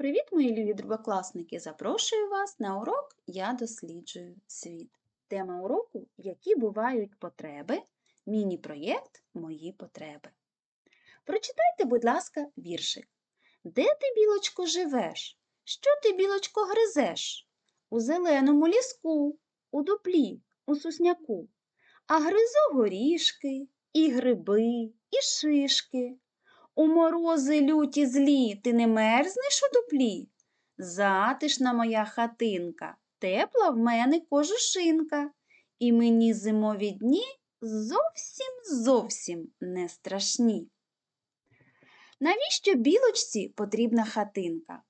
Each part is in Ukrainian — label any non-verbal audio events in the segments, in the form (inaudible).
Привіт, мої любі другокласники! Запрошую вас на урок Я досліджую світ. Тема уроку Які бувають потреби? Міні-проєкт Мої потреби. Прочитайте, будь ласка, віршик. Де ти, білочко, живеш? Що ти, білочко, гризеш? У зеленому ліску, у дуплі, у сусняку. А гризу горішки, і гриби, і шишки. У морози люті злі ти не мерзнеш у дуплі? Затишна моя хатинка, тепла в мене кожушинка, і мені зимові дні зовсім зовсім не страшні. Навіщо білочці потрібна хатинка?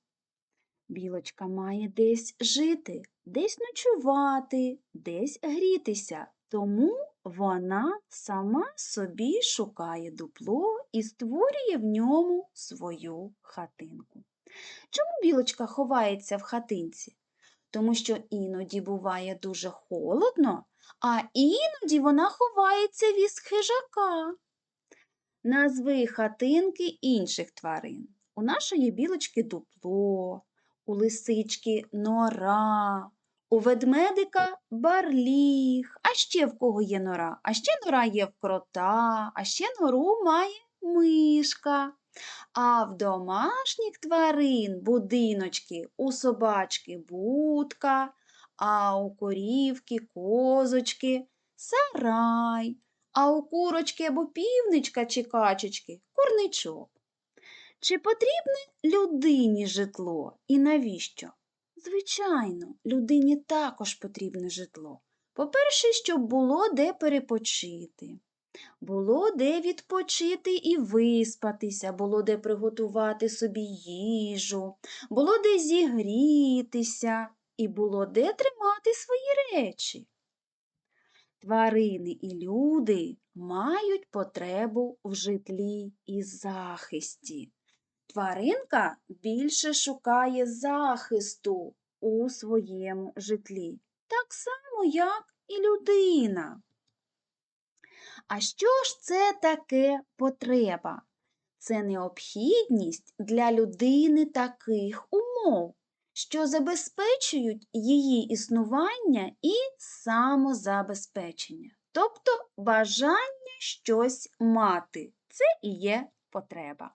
Білочка має десь жити, десь ночувати, десь грітися, тому вона сама собі шукає дупло і створює в ньому свою хатинку. Чому білочка ховається в хатинці? Тому що іноді буває дуже холодно, а іноді вона ховається від хижака. Назви хатинки інших тварин. У нашої білочки дупло, у лисички нора, у ведмедика барліг, а ще в кого є нора? А ще нора є в крота, а ще нору має мишка. А в домашніх тварин будиночки у собачки будка, а у корівки козочки сарай, а у курочки або півничка чи качечки курничок. Чи потрібне людині житло і навіщо? Звичайно, людині також потрібне житло. По-перше, щоб було де перепочити. Було де відпочити і виспатися, було де приготувати собі їжу, було де зігрітися і було де тримати свої речі. Тварини і люди мають потребу в житлі і захисті. Тваринка більше шукає захисту у своєму житлі, так само, як і людина. А що ж це таке потреба? Це необхідність для людини таких умов, що забезпечують її існування і самозабезпечення, тобто бажання щось мати. Це і є потреба.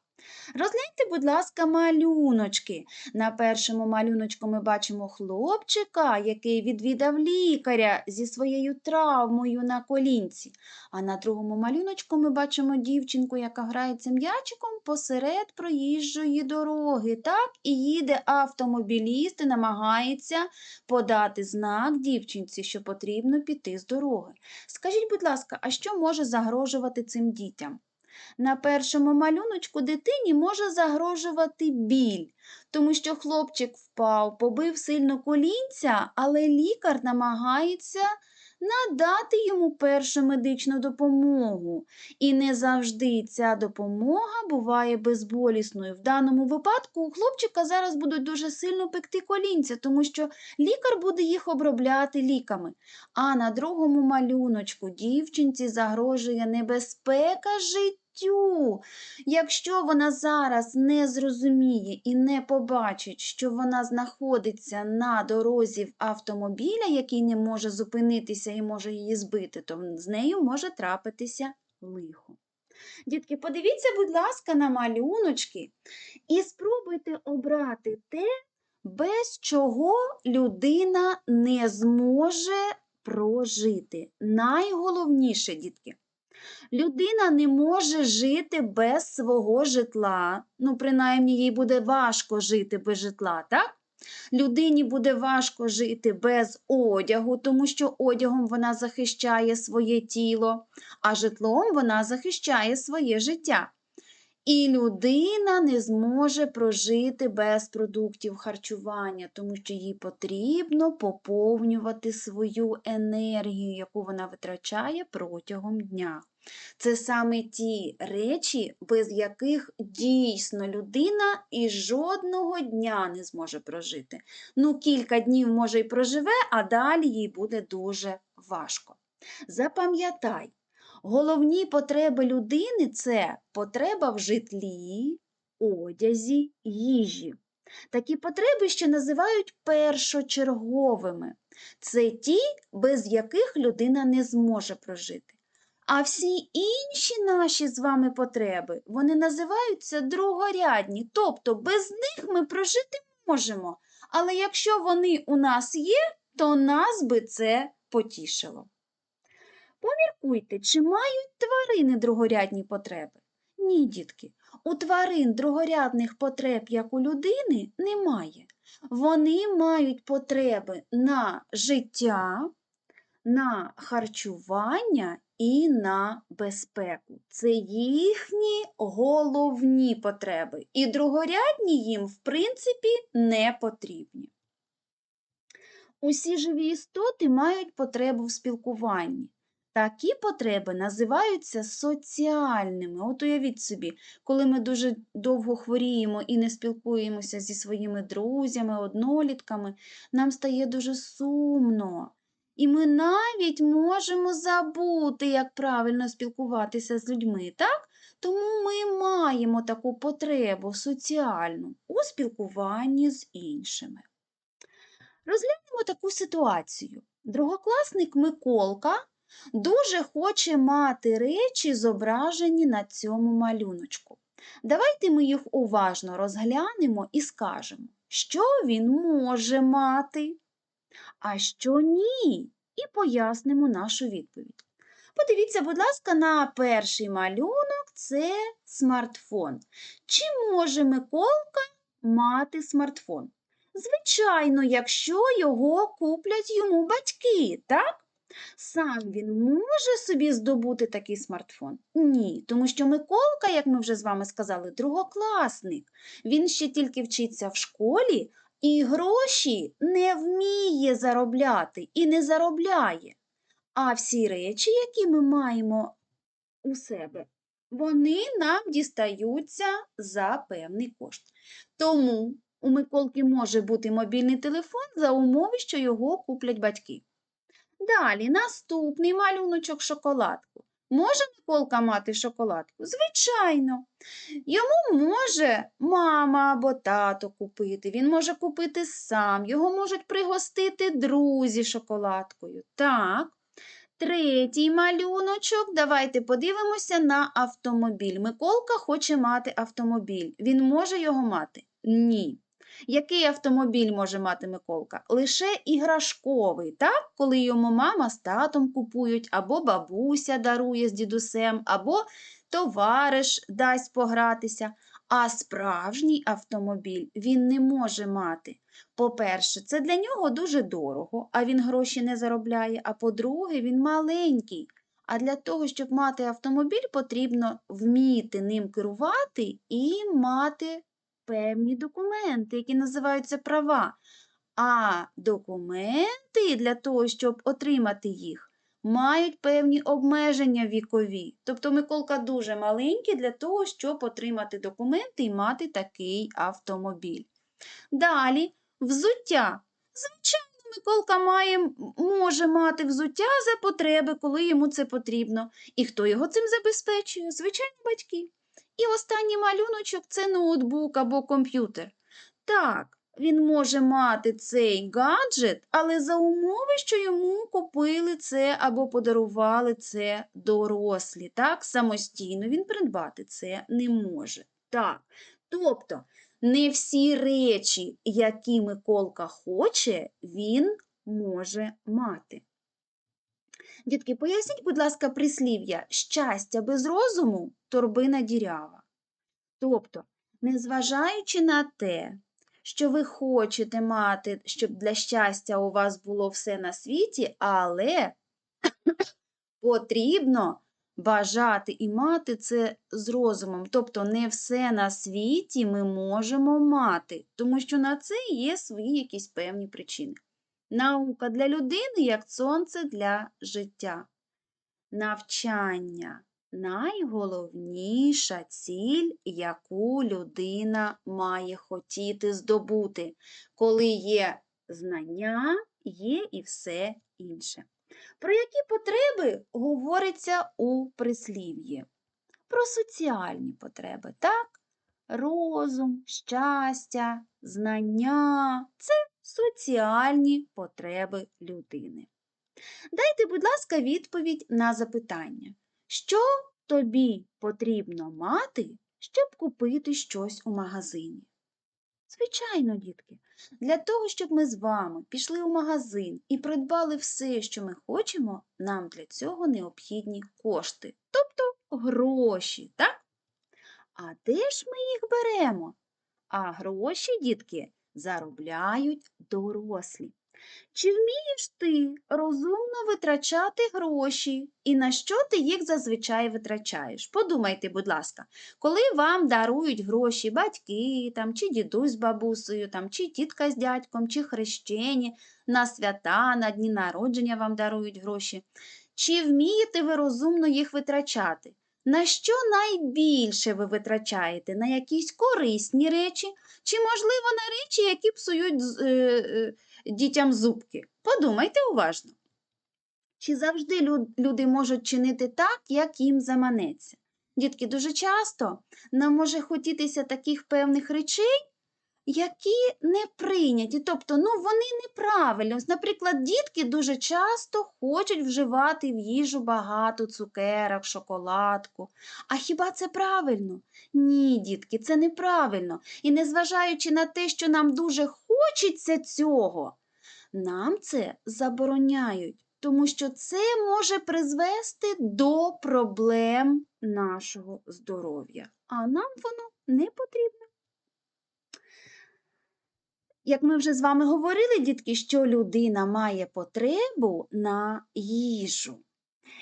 Розгляньте, будь ласка, малюночки. На першому малюночку ми бачимо хлопчика, який відвідав лікаря зі своєю травмою на колінці. А на другому малюночку ми бачимо дівчинку, яка грається м'ячиком посеред проїжджої дороги. Так, і їде автомобіліст і намагається подати знак дівчинці, що потрібно піти з дороги. Скажіть, будь ласка, а що може загрожувати цим дітям? На першому малюночку дитині може загрожувати біль, тому що хлопчик впав, побив сильно колінця, але лікар намагається надати йому першу медичну допомогу. І не завжди ця допомога буває безболісною. В даному випадку у хлопчика зараз будуть дуже сильно пекти колінця, тому що лікар буде їх обробляти ліками. А на другому малюночку дівчинці загрожує небезпека життя життю. Якщо вона зараз не зрозуміє і не побачить, що вона знаходиться на дорозі в автомобіля, який не може зупинитися і може її збити, то з нею може трапитися лихо. Дітки, подивіться, будь ласка, на малюночки і спробуйте обрати те, без чого людина не зможе прожити. Найголовніше, дітки, Людина не може жити без свого житла, ну, принаймні, їй буде важко жити без житла, так? Людині буде важко жити без одягу, тому що одягом вона захищає своє тіло, а житлом вона захищає своє життя. І людина не зможе прожити без продуктів харчування, тому що їй потрібно поповнювати свою енергію, яку вона витрачає протягом дня. Це саме ті речі, без яких дійсно людина і жодного дня не зможе прожити. Ну, кілька днів, може, й проживе, а далі їй буде дуже важко. Запам'ятай, головні потреби людини це потреба в житлі, одязі, їжі. Такі потреби ще називають першочерговими. Це ті, без яких людина не зможе прожити. А всі інші наші з вами потреби, вони називаються другорядні, тобто без них ми прожити можемо. Але якщо вони у нас є, то нас би це потішило. Поміркуйте, чи мають тварини другорядні потреби? Ні, дітки, у тварин другорядних потреб, як у людини, немає. Вони мають потреби на життя, на харчування і на безпеку. Це їхні головні потреби. І другорядні їм, в принципі, не потрібні. Усі живі істоти мають потребу в спілкуванні. Такі потреби називаються соціальними. От уявіть собі, коли ми дуже довго хворіємо і не спілкуємося зі своїми друзями, однолітками, нам стає дуже сумно. І ми навіть можемо забути, як правильно спілкуватися з людьми, так? Тому ми маємо таку потребу соціальну у спілкуванні з іншими. Розглянемо таку ситуацію. Другокласник Миколка дуже хоче мати речі, зображені на цьому малюночку. Давайте ми їх уважно розглянемо і скажемо, що він може мати, а що ні, і пояснимо нашу відповідь. Подивіться, будь ласка, на перший малюнок це смартфон. Чи може Миколка мати смартфон? Звичайно, якщо його куплять йому батьки, так? Сам він може собі здобути такий смартфон? Ні, тому що Миколка, як ми вже з вами сказали, другокласник. Він ще тільки вчиться в школі і гроші не вміє заробляти і не заробляє. А всі речі, які ми маємо у себе, вони нам дістаються за певний кошт. Тому у Миколки може бути мобільний телефон за умови, що його куплять батьки. Далі наступний малюночок шоколадку. Може Миколка мати шоколадку? Звичайно. Йому може мама або тато купити, він може купити сам, його можуть пригостити друзі шоколадкою. Так. Третій малюночок. Давайте подивимося на автомобіль. Миколка хоче мати автомобіль. Він може його мати? Ні. Який автомобіль може мати Миколка? Лише іграшковий, так? коли йому мама з татом купують, або бабуся дарує з дідусем, або товариш дасть погратися. А справжній автомобіль він не може мати. По-перше, це для нього дуже дорого, а він гроші не заробляє. А по-друге, він маленький. А для того, щоб мати автомобіль, потрібно вміти ним керувати і мати певні документи, які називаються права. А документи для того, щоб отримати їх, мають певні обмеження вікові. Тобто Миколка дуже маленький для того, щоб отримати документи і мати такий автомобіль. Далі взуття. Звичайно, Миколка має, може мати взуття за потреби, коли йому це потрібно. І хто його цим забезпечує? Звичайно, батьки. І останній малюночок це ноутбук або комп'ютер. Так, він може мати цей гаджет, але за умови, що йому купили це або подарували це дорослі. Так, самостійно він придбати це не може. Так, тобто не всі речі, які Миколка хоче, він може мати. Дітки, поясніть, будь ласка, прислів'я щастя без розуму торбина дірява. Тобто, незважаючи на те, що ви хочете мати, щоб для щастя у вас було все на світі, але (coughs) потрібно бажати і мати це з розумом. Тобто, не все на світі ми можемо мати, тому що на це є свої якісь певні причини. Наука для людини, як сонце для життя. Навчання найголовніша ціль, яку людина має хотіти здобути. Коли є знання, є і все інше. Про які потреби говориться у прислів'ї? Про соціальні потреби, так? розум, щастя, знання це соціальні потреби людини. Дайте, будь ласка, відповідь на запитання, що тобі потрібно мати, щоб купити щось у магазині? Звичайно, дітки, для того, щоб ми з вами пішли у магазин і придбали все, що ми хочемо, нам для цього необхідні кошти, тобто гроші, так? А де ж ми їх беремо? А гроші, дітки, заробляють дорослі. Чи вмієш ти розумно витрачати гроші? І на що ти їх зазвичай витрачаєш? Подумайте, будь ласка, коли вам дарують гроші батьки, там, чи дідусь з бабусею, там, чи тітка з дядьком, чи хрещені, на свята, на дні народження вам дарують гроші. Чи вмієте ви розумно їх витрачати? На що найбільше ви витрачаєте? На якісь корисні речі, чи, можливо, на речі, які псують е, е, дітям зубки? Подумайте уважно. Чи завжди люди можуть чинити так, як їм заманеться? Дітки, дуже часто нам може хотітися таких певних речей, які не прийняті, тобто ну, вони неправильні. Наприклад, дітки дуже часто хочуть вживати в їжу багато цукерок, шоколадку. А хіба це правильно? Ні, дітки, це неправильно. І незважаючи на те, що нам дуже хочеться цього, нам це забороняють, тому що це може призвести до проблем нашого здоров'я, а нам воно не потрібно. Як ми вже з вами говорили, дітки, що людина має потребу на їжу.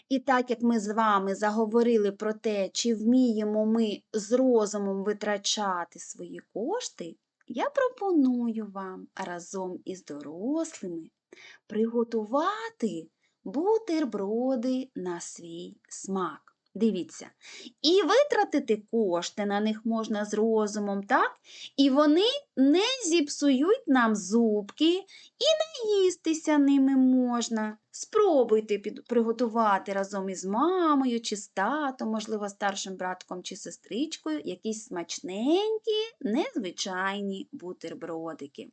І так як ми з вами заговорили про те, чи вміємо ми з розумом витрачати свої кошти, я пропоную вам разом із дорослими приготувати бутерброди на свій смак. Дивіться, і витратити кошти на них можна з розумом, так? І вони не зіпсують нам зубки, і наїстися ними можна. Спробуйте приготувати разом із мамою чи з татом, можливо, старшим братком чи сестричкою, якісь смачненькі, незвичайні бутербродики.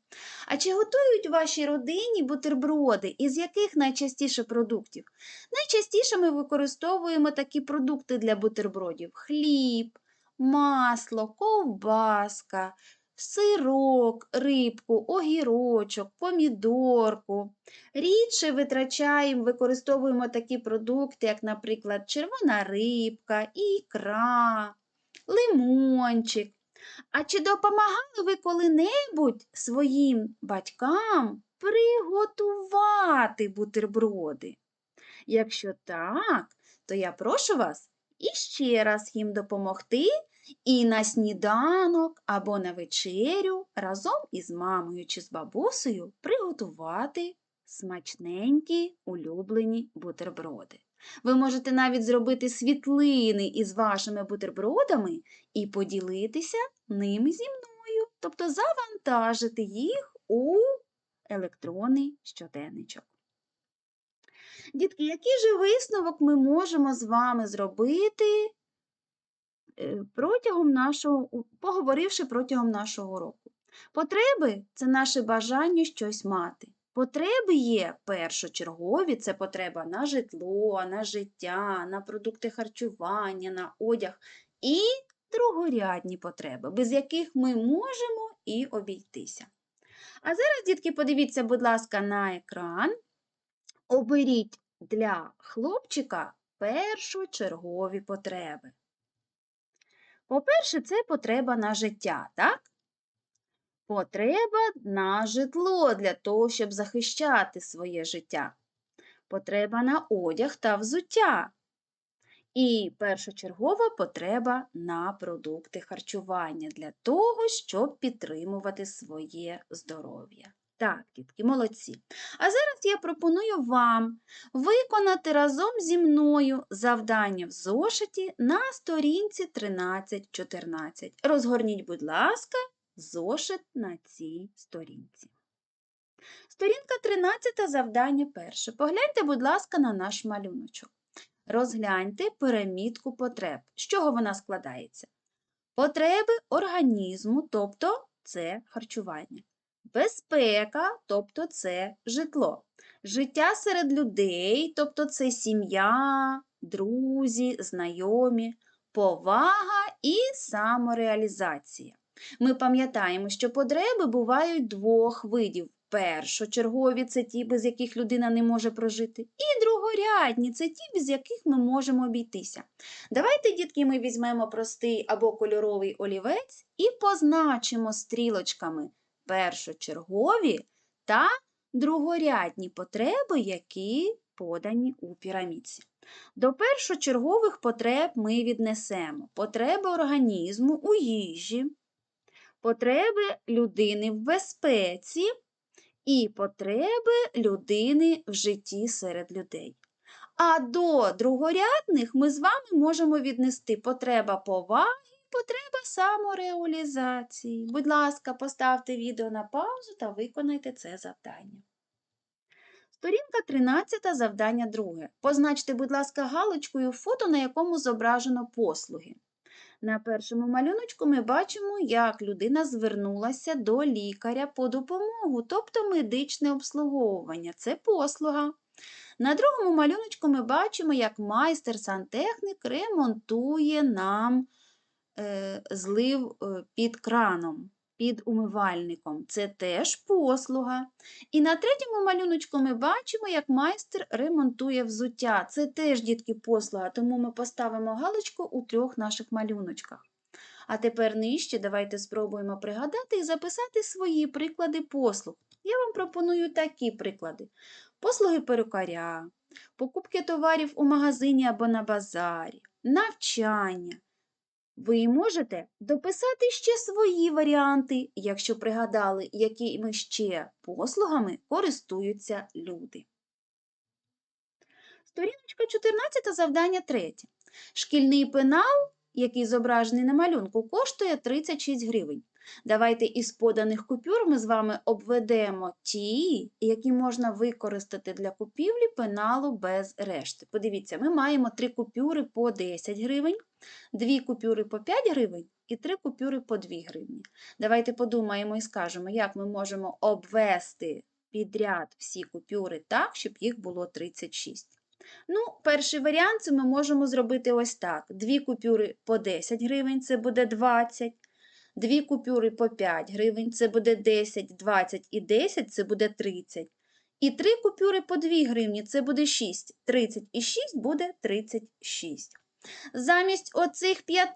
А чи готують у вашій родині бутерброди? Із яких найчастіше продуктів? Найчастіше ми використовуємо такі продукти для бутербродів: хліб, масло, ковбаска, сирок, рибку, огірочок, помідорку. Рідше витрачаємо, використовуємо такі продукти, як, наприклад, червона рибка, ікра, лимончик. А чи допомагали ви коли-небудь своїм батькам приготувати бутерброди? Якщо так, то я прошу вас іще раз їм допомогти і на сніданок або на вечерю разом із мамою чи з бабусею приготувати смачненькі улюблені бутерброди. Ви можете навіть зробити світлини із вашими бутербродами і поділитися ними зі мною, тобто завантажити їх у електронний щоденничок. Дітки, який же висновок ми можемо з вами зробити протягом нашого, поговоривши протягом нашого року? Потреби це наше бажання щось мати. Потреби є першочергові, це потреба на житло, на життя, на продукти харчування, на одяг і другорядні потреби, без яких ми можемо і обійтися. А зараз, дітки, подивіться, будь ласка, на екран. Оберіть для хлопчика першочергові потреби. По-перше, це потреба на життя, так? Потреба на житло для того, щоб захищати своє життя. Потреба на одяг та взуття. І першочергова потреба на продукти харчування для того, щоб підтримувати своє здоров'я. Так, дітки, молодці. А зараз я пропоную вам виконати разом зі мною завдання в зошиті на сторінці 13-14. Розгорніть, будь ласка, зошит на цій сторінці. Сторінка 13, завдання перше. Погляньте, будь ласка, на наш малюночок. Розгляньте перемітку потреб. З чого вона складається? потреби організму, тобто це харчування, безпека, тобто це житло, життя серед людей, тобто це сім'я, друзі, знайомі, повага і самореалізація. Ми пам'ятаємо, що потреби бувають двох видів. Першочергові це ті, без яких людина не може прожити, і другорядні це ті, без яких ми можемо обійтися. Давайте, дітки, ми візьмемо простий або кольоровий олівець і позначимо стрілочками першочергові та другорядні потреби, які подані у пірамідці. До першочергових потреб ми віднесемо потреби організму у їжі, потреби людини в безпеці і потреби людини в житті серед людей. А до другорядних ми з вами можемо віднести потреба поваги потреба самореалізації. Будь ласка, поставте відео на паузу та виконайте це завдання. Сторінка 13, завдання 2. Позначте, будь ласка, галочкою фото, на якому зображено послуги. На першому малюночку ми бачимо, як людина звернулася до лікаря по допомогу, тобто медичне обслуговування. Це послуга. На другому малюночку ми бачимо, як майстер сантехнік ремонтує нам злив е, під краном, під умивальником. Це теж послуга. І на третьому малюночку ми бачимо, як майстер ремонтує взуття. Це теж, дітки, послуга, тому ми поставимо галочку у трьох наших малюночках. А тепер нижче давайте спробуємо пригадати і записати свої приклади послуг. Я вам пропоную такі приклади: послуги перукаря, покупки товарів у магазині або на базарі, навчання. Ви можете дописати ще свої варіанти, якщо пригадали, якими ще послугами користуються люди. Сторіночка 14, завдання 3. Шкільний пенал, який зображений на малюнку, коштує 36 гривень. Давайте із поданих купюр ми з вами обведемо ті, які можна використати для купівлі пеналу без решти. Подивіться, ми маємо три купюри по 10 гривень, дві купюри по 5 гривень і три купюри по 2 гривні. Давайте подумаємо і скажемо, як ми можемо обвести підряд всі купюри так, щоб їх було 36. Ну, перший варіант це ми можемо зробити ось так: дві купюри по 10 гривень, це буде 20. Дві купюри по 5 гривень, це буде 10, 20 і 10, це буде 30. І три купюри по 2 гривні, це буде 6. 30 і 6 буде 36. Замість оцих 5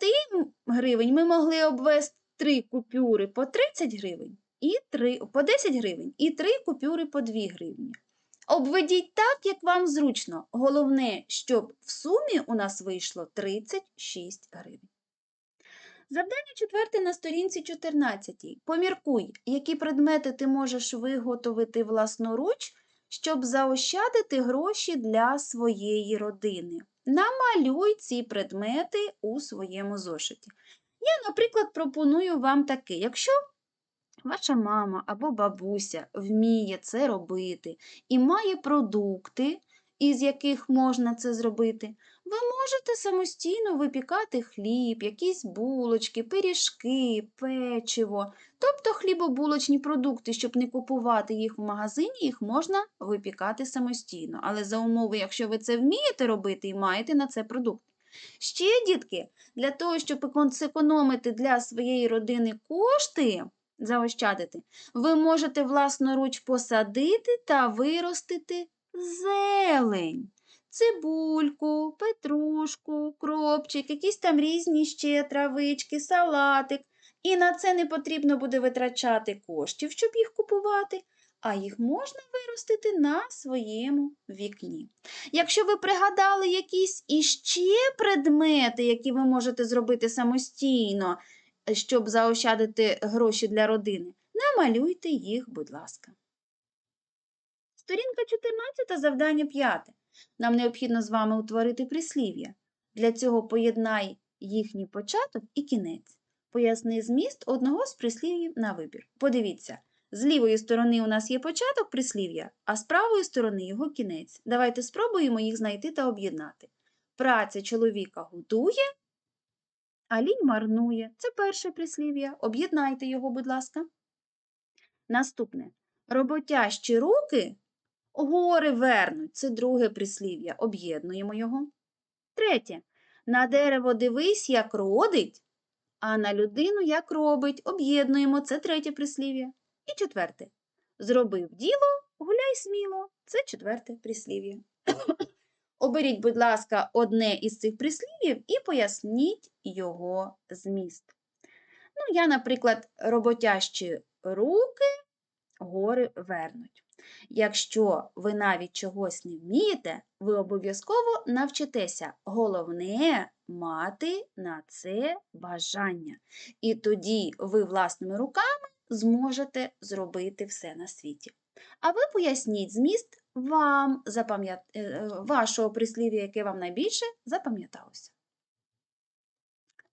гривень ми могли обвести 3 купюри по 30 гривень і 3, по 10 гривень і 3 купюри по 2 гривні. Обведіть так, як вам зручно. Головне, щоб в сумі у нас вийшло 36 гривень. Завдання четверте на сторінці 14. Поміркуй, які предмети ти можеш виготовити власноруч, щоб заощадити гроші для своєї родини. Намалюй ці предмети у своєму зошиті. Я, наприклад, пропоную вам таке: якщо ваша мама або бабуся вміє це робити і має продукти, із яких можна це зробити, ви можете самостійно випікати хліб, якісь булочки, пиріжки, печиво, тобто хлібобулочні продукти, щоб не купувати їх в магазині, їх можна випікати самостійно. Але за умови, якщо ви це вмієте робити і маєте на це продукт. Ще, дітки, для того, щоб зекономити для своєї родини кошти, заощадити, ви можете власноруч посадити та виростити зелень цибульку, петрушку, кропчик, якісь там різні ще травички, салатик. І на це не потрібно буде витрачати коштів, щоб їх купувати, а їх можна виростити на своєму вікні. Якщо ви пригадали якісь іще предмети, які ви можете зробити самостійно, щоб заощадити гроші для родини, намалюйте їх, будь ласка. Сторінка 14, завдання 5. Нам необхідно з вами утворити прислів'я. Для цього поєднай їхній початок і кінець. Поясни зміст одного з прислів'їв на вибір. Подивіться, з лівої сторони у нас є початок прислів'я, а з правої сторони його кінець. Давайте спробуємо їх знайти та об'єднати. Праця чоловіка годує, а лінь марнує. Це перше прислів'я. Об'єднайте його, будь ласка. Наступне. Роботящі руки гори вернуть. Це друге прислів'я. Об'єднуємо його. Третє. На дерево дивись, як родить, а на людину як робить. Об'єднуємо. Це третє прислів'я. І четверте. Зробив діло, гуляй сміло. Це четверте прислів'я. Оберіть, будь ласка, одне із цих прислів'їв і поясніть його зміст. Ну, я, наприклад, роботящі руки гори вернуть. Якщо ви навіть чогось не вмієте, ви обов'язково навчитеся. Головне мати на це бажання. І тоді ви власними руками зможете зробити все на світі. А ви поясніть зміст вам запам'ят... е, е, вашого прислів'я, яке вам найбільше запам'яталося.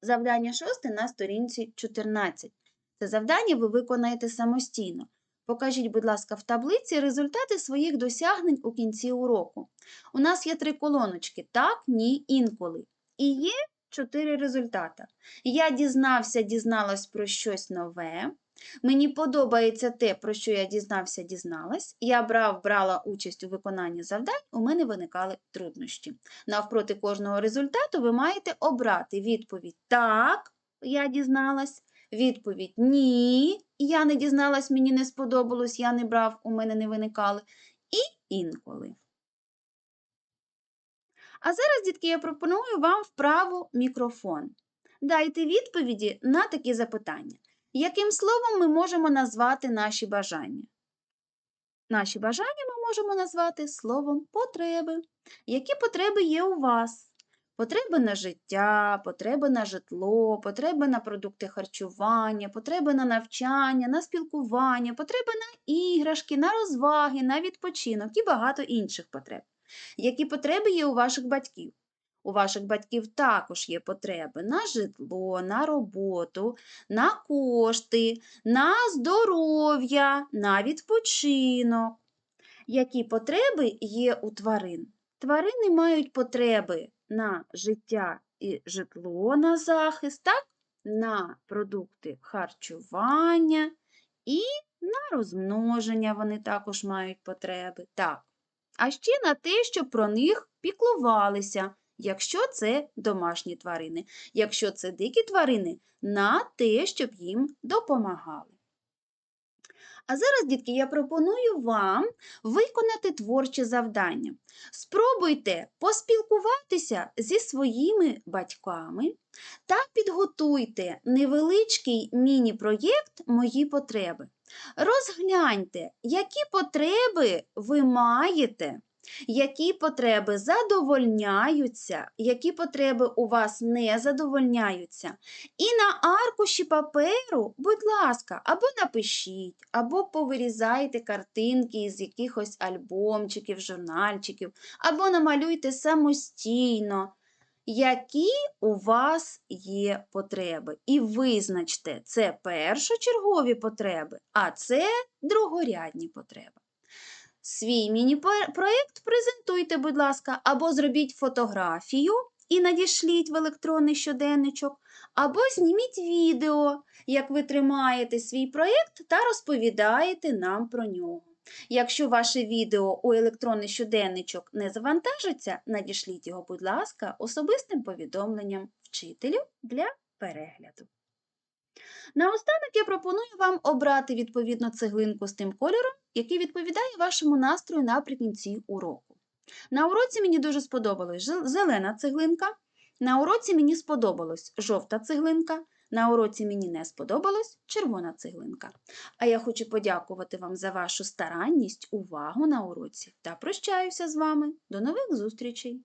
Завдання шосте на сторінці 14. Це завдання ви виконаєте самостійно. Покажіть, будь ласка, в таблиці результати своїх досягнень у кінці уроку. У нас є три колоночки так, ні, інколи. І є чотири результата. Я дізнався, дізналась про щось нове. Мені подобається те, про що я дізнався, дізналась. Я брав, брала участь у виконанні завдань, у мене виникали труднощі. Навпроти кожного результату ви маєте обрати відповідь Так, я дізналась. Відповідь Ні, я не дізналась, мені не сподобалось, я не брав, у мене не виникали. І інколи. А зараз, дітки, я пропоную вам вправу мікрофон. Дайте відповіді на такі запитання. Яким словом ми можемо назвати наші бажання? Наші бажання ми можемо назвати словом потреби. Які потреби є у вас? Потреби на життя, потреби на житло, потреби на продукти харчування, потреби на навчання, на спілкування, потреби на іграшки, на розваги, на відпочинок і багато інших потреб. Які потреби є у ваших батьків? У ваших батьків також є потреби на житло, на роботу, на кошти, на здоров'я, на відпочинок. Які потреби є у тварин? Тварини мають потреби на життя і житло, на захист, так? на продукти харчування і на розмноження вони також мають потреби. Так. А ще на те, щоб про них піклувалися, якщо це домашні тварини. Якщо це дикі тварини, на те, щоб їм допомагали. А зараз, дітки, я пропоную вам виконати творче завдання. Спробуйте поспілкуватися зі своїми батьками та підготуйте невеличкий міні-проєкт Мої потреби. Розгляньте, які потреби ви маєте. Які потреби задовольняються, які потреби у вас не задовольняються. І на аркуші паперу, будь ласка, або напишіть, або повирізайте картинки з якихось альбомчиків, журнальчиків, або намалюйте самостійно, які у вас є потреби. І визначте, це першочергові потреби, а це другорядні потреби. Свій міні-проєкт презентуйте, будь ласка, або зробіть фотографію і надішліть в електронний щоденничок, або зніміть відео, як ви тримаєте свій проєкт та розповідаєте нам про нього. Якщо ваше відео у електронний щоденничок не завантажиться, надішліть його, будь ласка, особистим повідомленням вчителю для перегляду. Наостанок я пропоную вам обрати відповідно цеглинку з тим кольором, який відповідає вашому настрою наприкінці уроку. На уроці мені дуже сподобалась зелена цеглинка, на уроці мені сподобалась жовта цеглинка, на уроці мені не сподобалась червона цеглинка. А я хочу подякувати вам за вашу старанність, увагу на уроці та прощаюся з вами. До нових зустрічей!